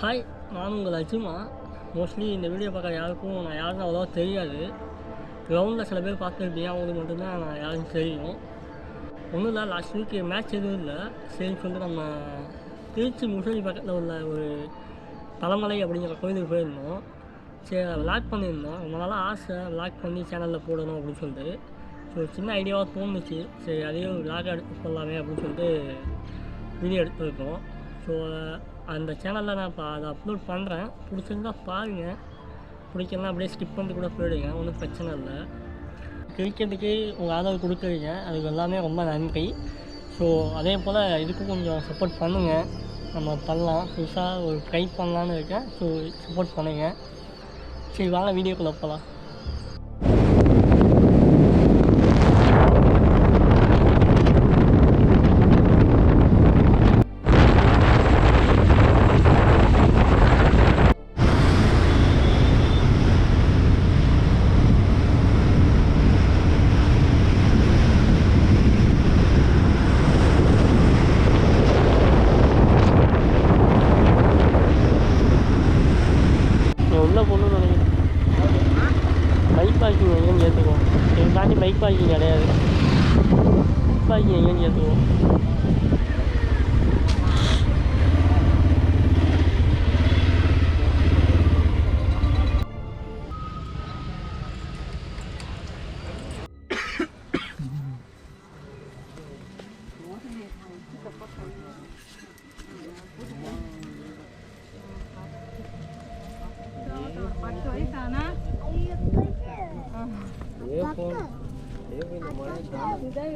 Hi நான் உங்கள் அஜுமா. Mostly இந்த வீடியோ பார்க்குற யாருக்கும் நான் யாருன்னு அவ்வளோவா தெரியாது. கிரவுண்டில் சில பேர் பார்த்துருப்பீங்க அவங்களுக்கு மட்டும்தான் நான் யாருன்னு தெரியும். ஒன்றும் இல்லை லாஸ்ட் வீக் மேட்ச் எதுவும் இல்லை. சரின்னு சொல்லிட்டு நம்ம திருச்சி முசலி பக்கத்தில் உள்ள ஒரு தலைமலை அப்படிங்கிற கோயிலுக்கு போயிருந்தோம். சரி விளாக் பண்ணியிருந்தோம். ரொம்ப நாளாக ஆசை விளாக் பண்ணி சேனலில் போடணும் அப்படின்னு சொல்லிட்டு. ஸோ சின்ன ஐடியாவாக தோணுச்சு. சரி அதையும் விளாக் எடுத்து போடலாமே அப்படின்னு சொல்லிட்டு வீடியோ எடுத்துருக்கோம். ஸோ அந்த சேனலில் நான் இப்போ அதை அப்லோட் பண்ணுறேன் பிடிச்சிருந்தா பாருங்கள் பிடிக்கலாம் அப்படியே ஸ்கிப் பண்ணிட்டு கூட போயிடுங்க. ஒன்றும் பிரச்சனை இல்லை. கிரிக்கெட்டுக்கு உங்கள் ஆதரவு கொடுக்குறீங்க. அதுக்கு எல்லாமே ரொம்ப நன்றி. ஸோ அதே போல் இதுக்கும் கொஞ்சம் சப்போர்ட் பண்ணுங்கள் நம்ம பண்ணலாம். புதுசாக ஒரு ட்ரை பண்ணலான்னு இருக்கேன். ஸோ சப்போர்ட் பண்ணுங்கள் சரி வாங்க வீடியோக்குள்ளே போகலாம் 那一年呢？那一年，一多。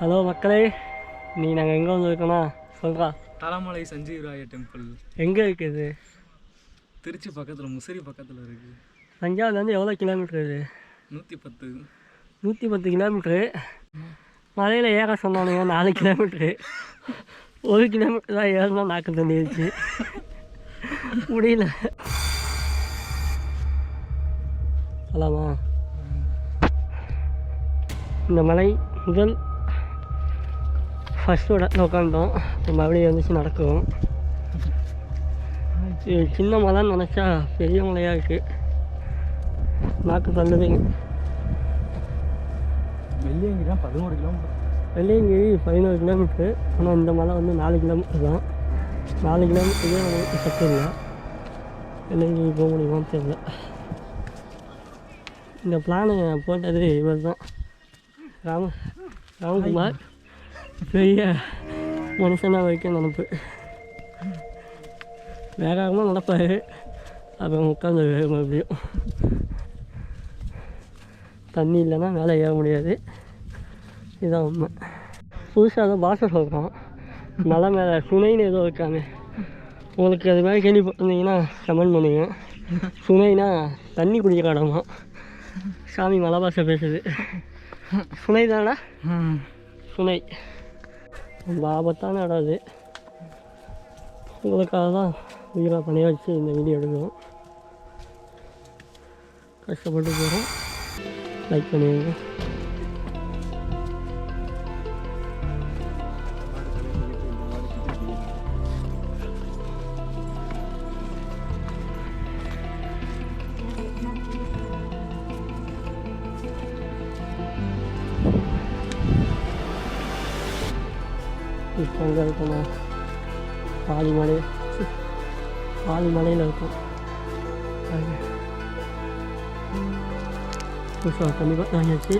ஹலோ மக்களே. நீ நாங்கள் எங்கே வந்திருக்கோன்னா சொல்கிறா தலமலை சஞ்சீவராய டெம்பிள் எங்கே இருக்குது திருச்சி பக்கத்தில் முசிறி பக்கத்தில் இருக்குது தஞ்சாவூர்லேருந்து எவ்வளோ கிலோமீட்டர் இது? நூற்றி பத்து நூற்றி பத்து கிலோமீட்ரு மலையில் ஏற சொன்னானுங்க நாலு கிலோமீட்ரு ஒரு கிலோமீட்டர் தான் ஏறினா நாக்கு தண்ணிடுச்சு முடியல. போலாமா இந்த மலை முதல் ஃபஸ்ட்டு இடத்துல உட்காந்தோம் இப்போ மறுபடியும் எழுந்துச்சு நடக்கும் சின்ன மலைன்னு நினச்சா பெரிய மலையாக இருக்குது நாக்கு தள்ளுதுங்க வெள்ளியங்கிரி பதினோரு கிலோமீட்டர் வெள்ளையங்கிரி பதினோரு கிலோமீட்ரு ஆனால் இந்த மலை வந்து நாலு கிலோமீட்டர் தான் நாலு கிலோமீட்டருக்கே நமக்கு சத்து இல்லை வெள்ளையங்கிரி போக முடியுமான்னு தெரியல இந்த பிளானை போட்டது இவர் தான் ராம ராமகுமார் பெரிய மனுஷனாக வைக்க நினப்பு வேகமாக நடப்பார் அப்புறம் உட்காந்து மறுபடியும் தண்ணி இல்லைன்னா மேலே ஏற முடியாது. இதுதான் உண்மை. புதுசாக ஏதோ பாஷை சொல்கிறோம் மலை மேலே சுனைன்னு ஏதோ இருக்காங்க. உங்களுக்கு அது மாதிரி கேள்விப்பட்டிருந்தீங்கன்னா கமெண்ட் பண்ணுங்க. சுனைனா தண்ணி குடிக்கிற இடமா? சாமி மலை பாஷை பேசுது. சுனை தானடா சுனை. ரொம்ப ஆபத்தான இடம் அது. உங்களுக்காக தான் உயிராக பணியாக வச்சு இந்த வீடியோ எடுக்கிறோம். கஷ்டப்பட்டு போகிறோம் லைக் பண்ணுவீங்க இப்போ எங்கே இருக்கோம்னா பாலிமலை பாலிமலையில் இருக்கும். பாருங்க. புதுசாக கண்டிப்பாக வாங்கியாச்சு.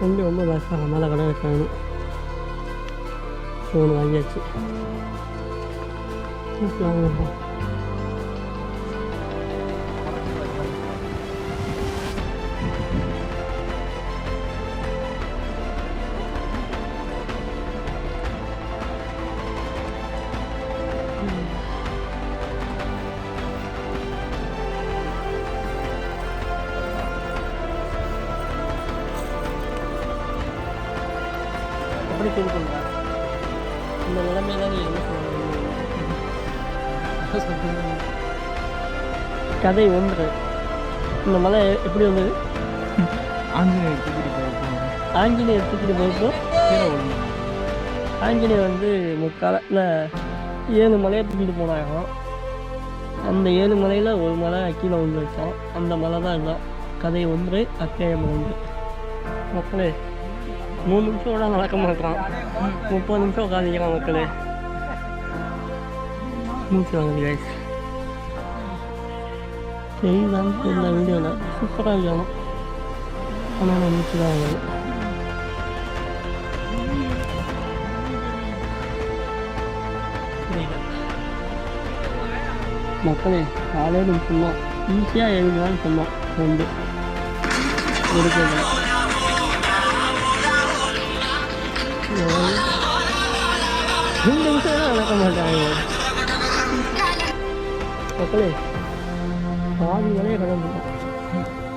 கொஞ்சம் ரொம்ப கஷ்டம் மேலே கடை வைக்காங்க ஃபோன் வாங்கியாச்சு. வாங்க எப்படி ஃபீல் பண்ணுற. இந்த நிலைமையில நீ என்ன சொல்ல கதை ஒன்று. இந்த மலை எப்படி வந்தது? ஆஞ்சநேயர் தூக்கிட்டு போயிருக்கோம் ஆஞ்சநேயர் தூக்கிட்டு போயிருக்கோ? கீழே விழுந்து. ஆஞ்சநேயர் வந்து முக்காலத்தில் ஏழு மலையை தூக்கிட்டு போனாங்க. அந்த ஏழு மலையில் ஒரு மலை கீழே விழுந்துருச்சான் அந்த மலை தான் இல்லை கதை ஒன்று அத்தியாயம் ஒன்று. மக்களே மூணு நிமிஷம் கூட நடக்க மாட்டான் முப்பது நிமிஷம் உட்காந்துக்கிறான் மக்களே. மூச்சு வாங்குது கைஸ் தெரியல வீடியோவில் சூப்பராக இருக்கணும் ஆனால் நான் மூச்சு தான் வாங்குது மக்களே காலையில் சொன்னோம். ஈஸியாக எழுதலாம்னு சொன்னோம். ரெண்டு. இருக்கிறது ரெண்டு நிமிஷம் தான் நடக்க மாட்டாங்க மக்களே பாதி வரைய கடந்துட்டோம்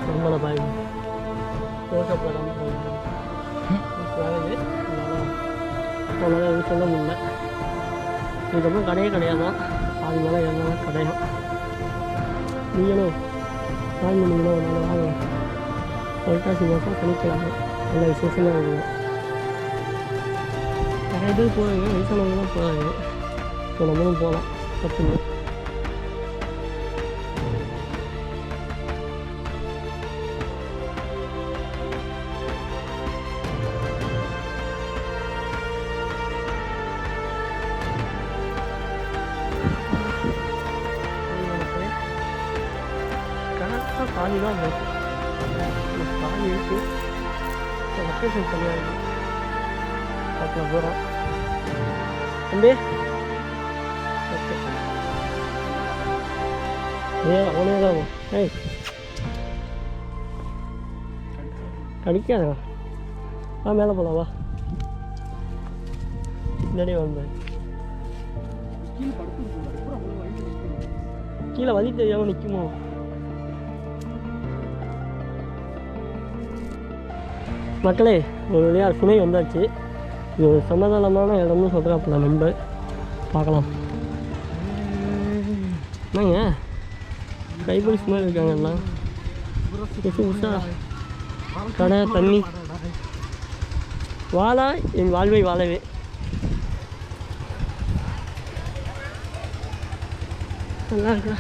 நம்மளை பாய் தோட்டப்படாமல் அவ்வளோதான் எதுவும் சொல்ல முடியல இதுக்கப்புறம் கடையே கிடையாதான் பாதி மேலே என்ன கடையும் நீங்களும் வாங்கி முடியல ஒரு நாள் வாங்க புரட்டாசி மாதம் சனிக்கிழமை நல்ல விசேஷமாக இருக்கும் நிறைய பேர் போகிறாங்க வயசானவங்களாம் போகிறாங்க இப்போ நம்மளும் போகலாம். தப்புங்க கரெக்டாக பாதி தான் இருக்கு. இந்த பாதி இருக்கு. லொக்கேஷன் சரியாக இருக்குது பார்க்கலாம் போகிறோம் தம்பி. ஓகே. தான் ஏய். கடிக்காதா வா மேலே போகலாம் வா. பின்னாடி வந்தேன் கீழே வழி தெரியாமல் நிற்குமோ மக்களே ஒரு வழியாக சுனை வந்தாச்சு. இது ஒரு சமாதானமான இடம்னு சொல்கிறாப்புல நம்ம பார்க்கலாம். என்னங்க? கைபொலிஸ் மாதிரி இருக்காங்க எல்லாம். புதுசா கடை தண்ணி. வாழா என் வாழ்வை வாழவே. நல்லா இருக்கா?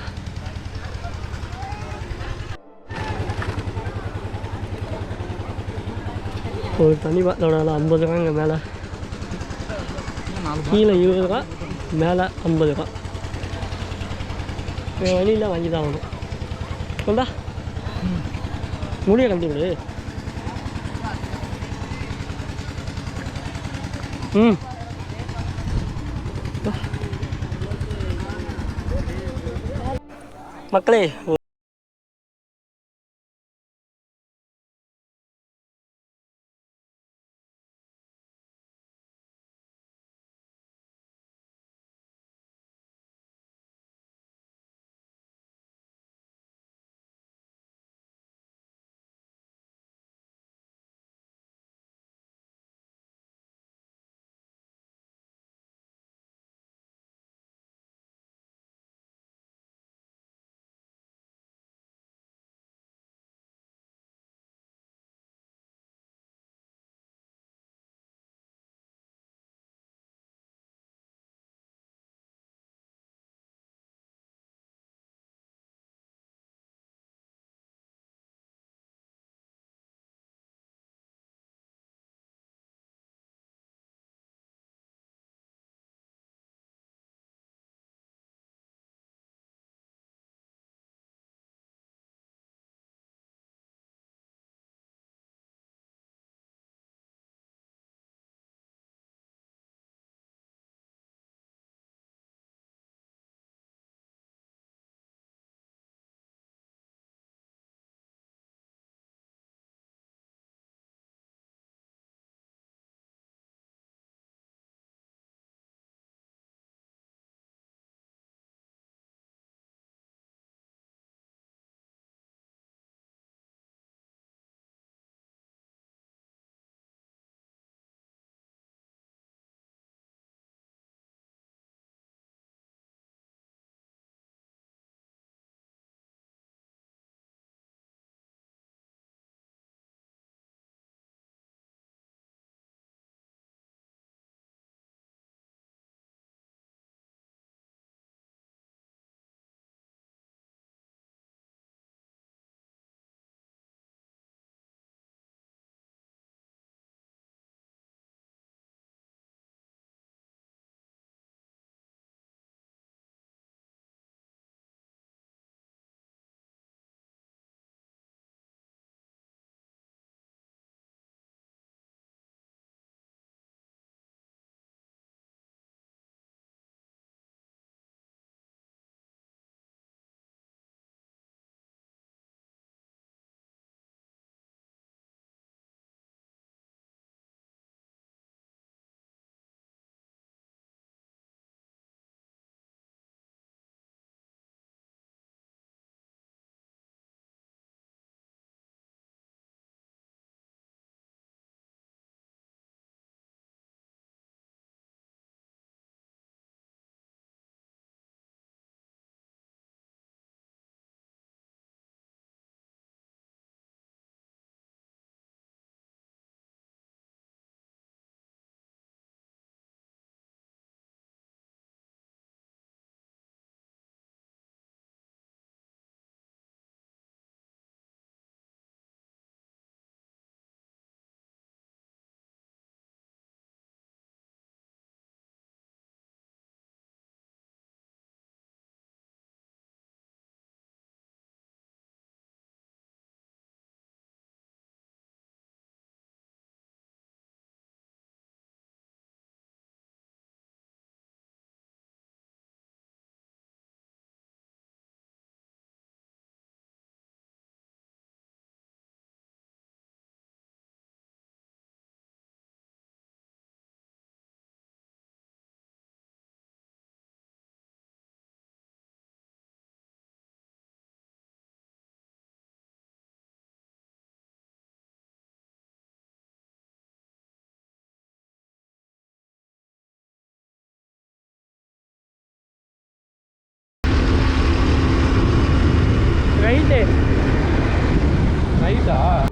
ஒரு தண்ணி பாட்டிலோட ஐம்பது ரூபாங்க மேலே. கீழே இருபது ரூபா மேலே ஐம்பது ரூபா வேறு வழியில் வாங்கி தான் ஆகணும். கொண்டா. முடிய கட்டி விடு ம். மக்களே